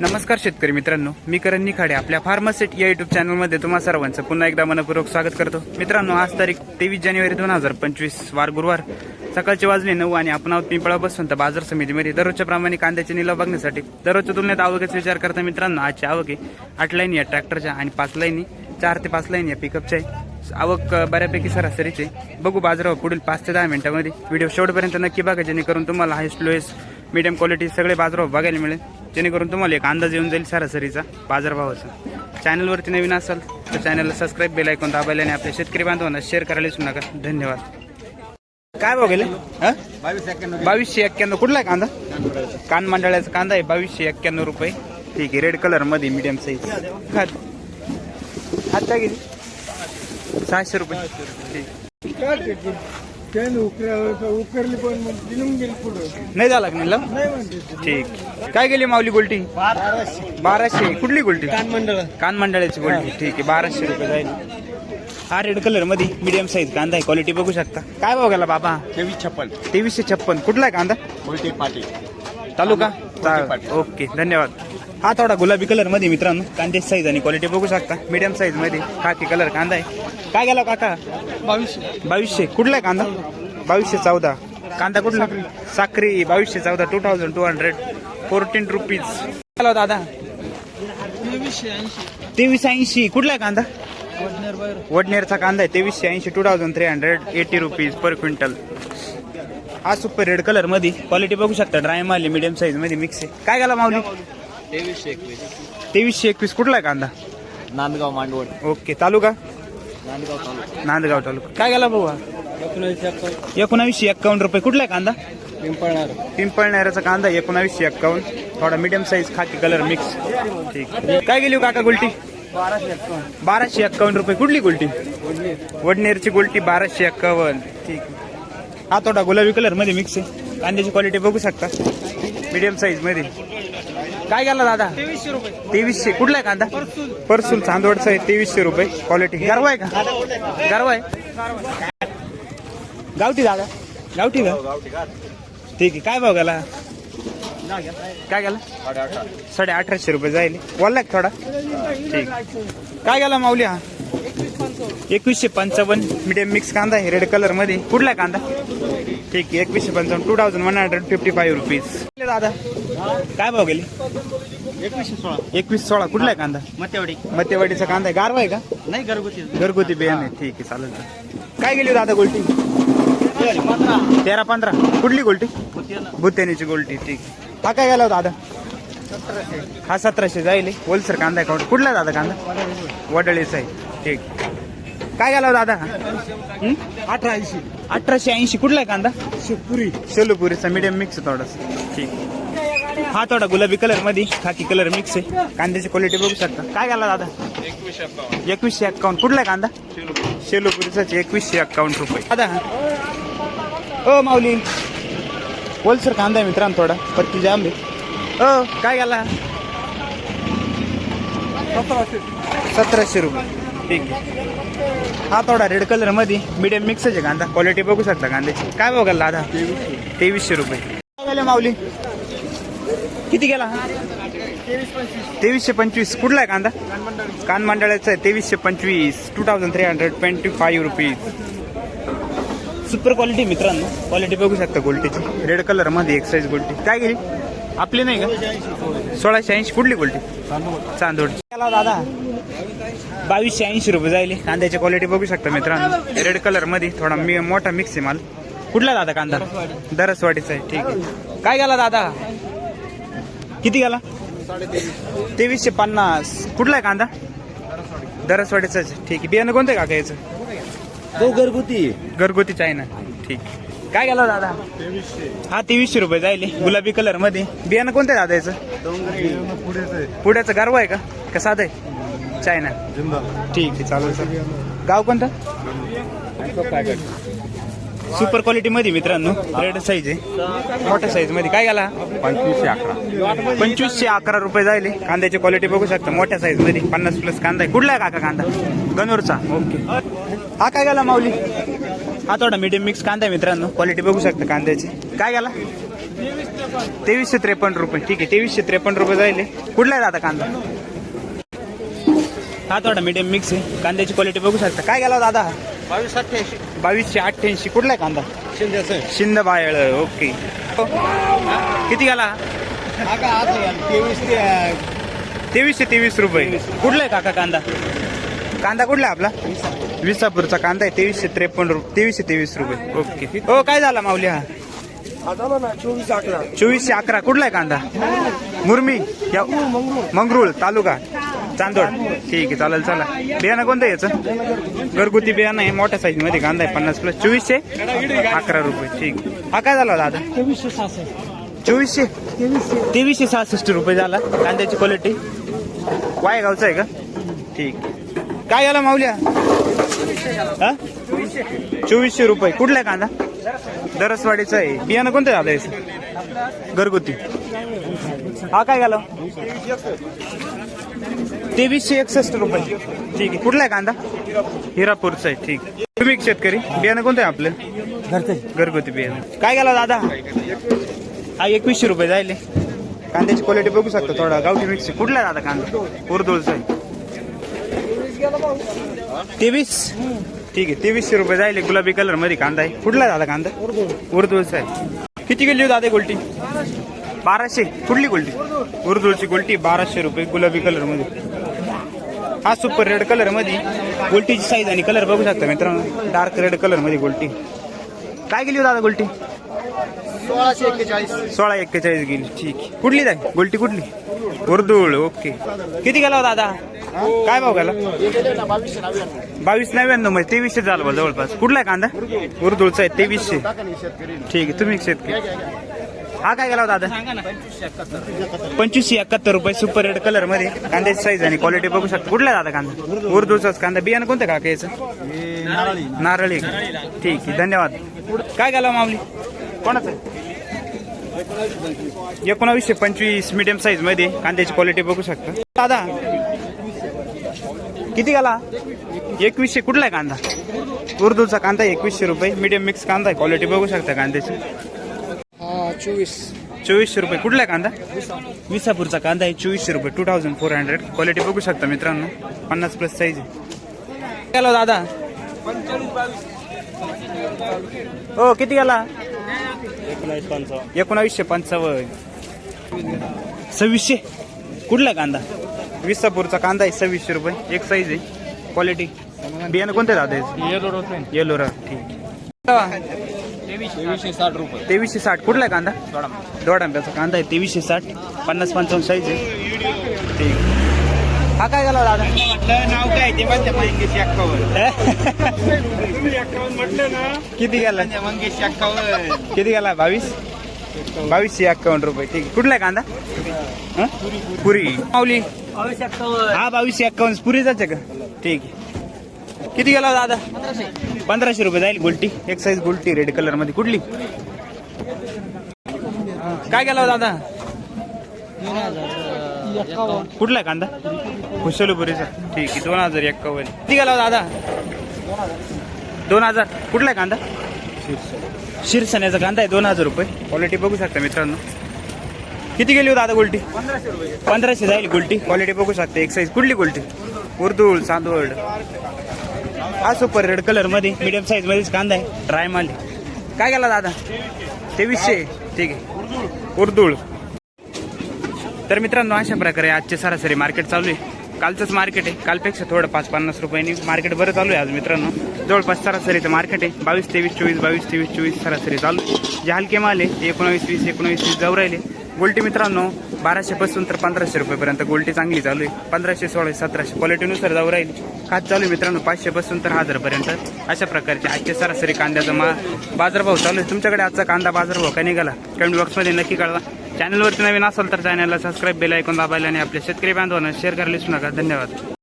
नमस्कार शेतकरी मित्रांनो मी करण निखाडे आपल्या फार्मासेट या युट्यूब चॅनलमध्ये तुम्हा सर्वांचं पुन्हा एकदा मनपूर्वक स्वागत करतो. मित्रांनो आज तारीख तेवीस जानेवारी दोन हजार पंचवीस वार गुरुवार. सकाळचे वाजले नऊ आणि आपण आहोत पिंपळा तर बाजार समितीमध्ये दररोजच्या प्रमाणे कांद्याचे निलाव बघण्यासाठी दररोजच्या तुलनेत आवकेचा विचार करता मित्रांनो आजची आवक आठ लाईन या ट्रॅक्टरच्या आणि पाच लाईनी चार ते पाच लाईन या पिकअपच्या आहे. आवक बऱ्यापैकी सरासरीचे बघू बाजारावर पुढील पाच ते दहा मिनिटांमध्ये. व्हिडिओ शेवटपर्यंत नक्की बघा जेणेकरून तुम्हाला हायस्ट लोएस्ट मीडियम क्वालिटी सगळे बाजारावर बघायला मिळेल. जेणेकरून तुम्हाला एक अंदाज येऊन जाईल सरासरीचा बाजारभावाचा. चॅनलवरती नवीन असाल तर चॅनलला सबस्क्राईब बेल ऐकून दाबायला आणि आपल्या शेतकरी बांधवांना शेअर करायला विसरू नका. धन्यवाद. काय बघेल बावीसशे एक्क्याण्णव. कुठला आहे कांदा? कान मंडळाचा कांदा आहे. बावीसशे एक्क्याण्णव रुपये. ठीक आहे रेड कलरमध्ये मीडियम साईज खात. हात काय गेली सहाशे रुपये. ठीक. उकरली पण मग दिलून गेली पुढं. नाही झाला का नाही म्हणते ठीक. काय गेली माऊली गोल्टी? बाराशे. कुठली गोल्टी? मंडळ. कान मंडळाची गोल्टी. ठीक आहे बाराशे रुपये जाईल. हा रेड कलरमध्ये मीडियम साईज कांदा आहे. क्वालिटी बघू शकता. काय भाव गेला बाबा? तेवीस छप्पन. तेवीसशे छप्पन. कुठला आहे कांदा? उलटी पाटी. तालुका. ओके धन्यवाद. हा थोडा गुलाबी कलरमध्ये मित्रांनो. कांद्याची साईज आणि क्वालिटी बघू शकता. मीडियम साईजमध्ये खाकी कलर कांदा आहे. काय गेला काका? बावीसशे. बावीसशे. कुठला आहे कांदा? बावीसशे चौदा. कांदा कुठला? साखरी. बावीसशे चौदा two thousand two hundred fourteen rupees hello दादा. तेवीसशे ऐंशी. तेवीस ऐंशी. कुठला आहे कांदा? वडनेरचा कांदा आहे. तेवीसशे ऐंशी two thousand three hundred eighty rupees per quintal हा सुपर रेड कलरमध्ये क्वालिटी बघू शकता. ड्राय माल मीडियम साईजमध्ये मिक्स आहे. काय गेला माऊली? तेवीसशे एकवीस. तेवीसशे एकवीस. कुठला आहे कांदा? नांदगाव मांडवड. ओके. तालुका नांदगाव तालुका. काय गेला भाऊ? एकोणीसशे एकोणावीसशे एक्कावन्न रुपये. कुठला आहे कांदा? पिंपळणार पिंपळनेराचा कांदा एकोणावीसशे एक्कावन्न. थोडा मीडियम साईज खाकी कलर मिक्स ठीक. काय गेली हो काका गुलटी? बाराशे एकावन्न बाराशे एक्कावन्न रुपये. कुठली गुलटी? वडनेरची गुलटी बाराशे एक्कावन्न. ठीक. हा थोडा गुलाबी कलरमध्ये मिक्स आहे. कांद्याची क्वालिटी बघू शकता. मीडियम साईजमध्ये काय गेला दादा? तेवीसशे रुपये. तेवीसशे. कुठला आहे कांदा? परसूल चांदवडचा आहे तेवीसशे रुपये. क्वालिटी गरवा आहे का? गरवा आहे? गावठी दादा. गावठी का? ठीक आहे. काय भाव गेला? काय गेला? साडे अठराशे रुपये जाईल. बोलला थोडा? ठीक. काय गेला माऊली हा? एकवीसशे पंचावन्न. मीडियम मिक्स कांदा आहे रेड कलरमध्ये. कुठला कांदा? ठीक आहे. एकवीसशे पंचावन्न. Two thousand one hundred fifty five rupees दादा. काय भाव गेले? एकवीसशे सोळा एकवीस सोळा. कुठला आहे कांदा? मतेवाडी मतेवाडीचा कांदा आहे. गारवा आहे का? नाही घरगुती. घरगुती बियाणं आहे. ठीक आहे चालेल काय गेली दादा गोल्टी? तेरा पंधरा. कुठली गोल्टी? भुत्यानीची गोल्टी ठीक. हा काय गेला होता दादा? सतराशे. हा सतराशे जाईल. होलसेल कांदा आहे काउंट कुठला आहे दादा कांदा? वडळीचा आहे. ठीक. काय गेला होता दादा? हं? अठरा ऐंशी अठराशे ऐंशी. कुठला आहे कांदा? शिवपुरी. शेलूपुरीचा मीडियम मिक्स थोडासा. ठीक. हा थोडा गुलाबी कलरमध्ये खाकी कलर मिक्स आहे. कांद्याची क्वालिटी बघू शकता. काय गेला दादा? एकवीसशे एक्कावन्न कुठला आहे कांदा? शेलूपुरीचाच एकवीसशे एक्कावन्न रुपये. दादा. ओ माऊली. होलसेल कांदा आहे मित्रांनो थोडा. पत्ती जाम ओ काय गेला? सतराशे. सतराशे रुपये. ठीक आहे. हा थोडा रेड कलरमध्ये मिडियम मिक्स आहे कांदा. क्वालिटी बघू शकता कांद्याची. काय बघाल दादा? तेवीसशे रुपये. काय माऊली? किती गेला? तेवीसशे पंचवीस. कुठला आहे कांदा? कान मंडळाचा आहे. तेवीसशे पंचवीस. Two thousand three hundred twenty five rupees super quality मित्रांनो. क्वालिटी बघू शकता गोल्टीची. रेड कलरमध्ये एक्साईज गोल्टी. काय गेली? आपली नाही का? सोळाशे ऐंशी. कुठली गोल्टी? चांदोड दादा. बावीसशे ऐंशी रुपये जाईल कांद्याची क्वालिटी बघू शकता मित्रांनो. रेड कलरमध्ये थोडा मी मोठा मिक्स आहे माल. कुठला दादा कांदा? दरसवाडीचा आहे. ठीक आहे. काय गेला दादा? किती गेला? तेवीसशे पन्नास. कुठला आहे कांदा? दरसवाडीचा ठीक आहे. बियाणं कोणतं आहे काका याचं? तो घरगुती. घरगुतीच आहे ना ठीक काय गेला दादा? हा तेवीसशे रुपये जाईल गुलाबी कलरमध्ये. बियाणं कोणतं दादा याचं? पुढेच पुण्याचं गारवा आहे का? का साधं आहे? चायना. ठीक आहे चालेल सर गाव कोणतं? सुपर क्वालिटी मध्ये मित्रांनो. रेड साईज आहे. मोठ्या साईजमध्ये. काय गेला पंचवीसशे अकरा. पंचवीसशे अकरा रुपये जाईल कांद्याची क्वालिटी बघू शकता. मोठ्या साईजमध्ये. पन्नास प्लस कांदा आहे. कुठला आहे काका कांदा? गनूरचा ओके हा काय गेला माऊली? हा थोडा मीडियम मिक्स कांदा आहे मित्रांनो. क्वालिटी बघू शकता कांद्याची. काय गेला तेवीसशे त्रेपन्न रुपये. ठीक आहे तेवीसशे त्रेपन्न रुपये जाईल. कुठला आहे दादा कांदा? हा थोडा मीडियम मिक्स आहे. कांद्याची क्वालिटी बघू शकता. काय गेला दादा? बावीस अठ्ठ्याऐंशी. बावीसशे अठ्ठ्याऐंशी. कुठला आहे कांदा? शिंदे शिंद बायळ ओके. किती गेला? तेवीस तेवीसशे तेवीस रुपये. कुठला आहे काका कांदा? कांदा कुठला आहे आपला? विसापूरचा कांदा आहे. तेवीसशे त्रेपन्न रुपये तेवीसशे तेवीस रुपये. ओके. हो काय झाला माऊली हा झाला ना चोवीस अकरा. चोवीसशे अकरा. कुठला आहे कांदा? मुरमी. या मंगरुळ तालुका. चांदोड. ठीक आहे चालेल चला. बियाणं कोणतं आहे याचं? घरगुती बियाणं आहे मोठ्या साईजमध्ये कांदा आहे पन्नास प्लस चोवीसशे? अकरा रुपये ठीक. हा काय झाला दादा? चोवीसशे? तेवीसशे. सहासष्ट रुपये झाला. कांद्याची क्वालिटी वाय गावचा आहे का? ठीक. काय झाला माऊल्या? हा? चोवीसशे रुपये. कुठला आहे कांदा? दरसवाडीचा आहे. बियाणं कोणतं झालं याचं? घरगुती. हा काय झालं? तेवीसशे एकसष्ट रुपये. ठीक आहे. कुठला आहे कांदा? हिरापूरचा आहे ठीक. तुम्ही शेतकरी. बियाणं कोणतं आहे आपलं? घरचे. घरगुती बियाणं. काय गेला दादा? हा एकवीसशे रुपये जायले. कांद्याची क्वालिटी बघू शकता थोडा. गावठी मिक्स. कुठला आहे दादा कांदा? उर्दूळचा आहे तेवीस? ठीक आहे तेवीसशे रुपये जायले. गुलाबी कलरमध्ये कांदा आहे. कुठला दादा कांदा? उर्दूळचा आहे किती गेली दादा गोल्टी? बाराशे. कुठली गोल्टी उर्दूळची गोल्टी बाराशे रुपये गुलाबी कलरमध्ये हा सुपर रेड कलरमध्ये गोल्टीची साईज आणि कलर बघू शकता मित्रांनो. डार्क रेड कलरमध्ये गोल्टी काय गेली हो दादा गोल्टी सोळाशे एक्केचाळीस. सोळा एक्केचाळीस गेली. ठीक. आहे. कुठली जाय गोल्टी कुठली? उर्दूळ ओके. किती गेला हो दादा? काय भाव गेला? बावीस नव्याण्णवमध्ये. तेवीसशे झालं बा जवळपास. कुठला आहे कांदा? उर्दूळचा आहे तेवीसशे. ठीक आहे तुम्ही शेतकरी हा काय गेला होता दादा पंचवीसशे एकाहत्तर रुपये सुपर रेड कलरमध्ये. कांद्याची साईज आणि क्वालिटी बघू शकता. कुठला आहे दादा कांदा? उर्दूचाच कांदा. बियाणं कोणतं काका याचं नारळी. नारळी ठीक आहे धन्यवाद. काय गेला मामली कोणाचं? एकोणावीसशे पंचवीस मिडियम साईजमध्ये. कांद्याची क्वालिटी बघू शकता. दादा किती गेला? एकवीसशे कुठला आहे कांदा? उर्दूचा कांदा एकवीसशे रुपये. मिडियम मिक्स कांदा आहे. क्वालिटी बघू शकता कांद्याची. चोवीस. चोवीसशे रुपये. कुठला आहे कांदा? विसापूरचा कांदा आहे चोवीसशे रुपये. Two thousand four hundred quality बघू शकता मित्रांनो. पन्नास प्लस साईज आहे. गेला दादा. हो किती गेला? एकोणावीसशे पंचावन्न. सव्वीसशे. कुठला आहे कांदा? विसापूरचा कांदा आहे सव्वीसशे रुपये. एक साईज आहे. क्वालिटी बियाणं कोणते दादा? येलो येलो रा ठीक तेवीसशे साठ. रुपये. तेवीसशे साठ. कुठला आहे कांदा? दोड आंब्याचा कांदा आहे. तेवीसशे साठ. पन्नास पंचावन्न साईज आहे. ठीक. हा काय झाला दादा? नाव काय ते म्हणते मंगेश अक्कावर तुम्ही अक्कावर म्हटलं ना. किती गेला? मंगेश अक्कावर किती गेला? बावीस? बावीसशे एक्कावन्न रुपये. ठीक. आहे कुठला आहे कांदा? हं? पुरी. माऊली हा बावीसशे एक्कावन्न. पुरीचाच आहे का? ठीक. आहे किती गेला दादा पंधराशे. रुपये जाईल गुलटी. एक साईज गुलटी रेड कलरमध्ये. कुठली? काय गेला हो दादा कुठला कांदा? खुशलपुरीचा ठीक आहे दोन हजार एक्कावन्न किती गेला हो दादा दोन हजार. कुठला आहे कांदा? शिरसण्याचा कांदा आहे दोन हजार रुपये. क्वालिटी बघू शकता मित्रांनो. किती गेली हो दादा गोल्टी? पंधराशे जाईल गोल्टी. क्वालिटी बघू शकता. एक साईज कुठली गोल्टी? उर्दूळ चांदवड हा सुपर रेड कलरमध्ये मीडियम साईज मध्येच कांदा आहे. ड्राय माल. काय गेला दादा? तेवीसशे. ठीक आहे. उर्दूळ. तर मित्रांनो अशा प्रकारे आजचे सरासरी मार्केट चालू आहे. कालचंच मार्केट आहे. कालपेक्षा थोडं पाच पन्नास रुपयांनी मार्केट बरं चालू आहे आज मित्रांनो. जवळपास सरासरीचं मार्केट आहे. बावीस तेवीस चोवीस बावीस तेवीस चोवीस सरासरी चालू आहे. जे हलके माल आहे ते एकोणावीस वीस एकोणावीस वीस जाऊ राहिले. गोल्टी मित्रांनो बाराशे पासून तर पंधराशे रुपयेपर्यंत गोल्टी चांगली चालू आहे. पंधराशे सोळाशे सतराशे क्वालिटीनुसार जाऊ राहील. खात चालू आहे मित्रांनो पाचशे पासून तर हजारपर्यंत. अशा प्रकारचे आजचे सरासरी कांद्याचा मा बाजारभाव चालू आहे. तुमच्याकडे आजचा कांदा बाजारभाव का निघाला? कमेंट बॉक्समध्ये नक्की कळवा. चॅनलवरती नवीन असाल तर चॅनलला सबस्क्राईब बेल ऐकून दाबायला आणि आपल्या शेतकरी बांधवांना शेअर करायला विसरू नका. धन्यवाद.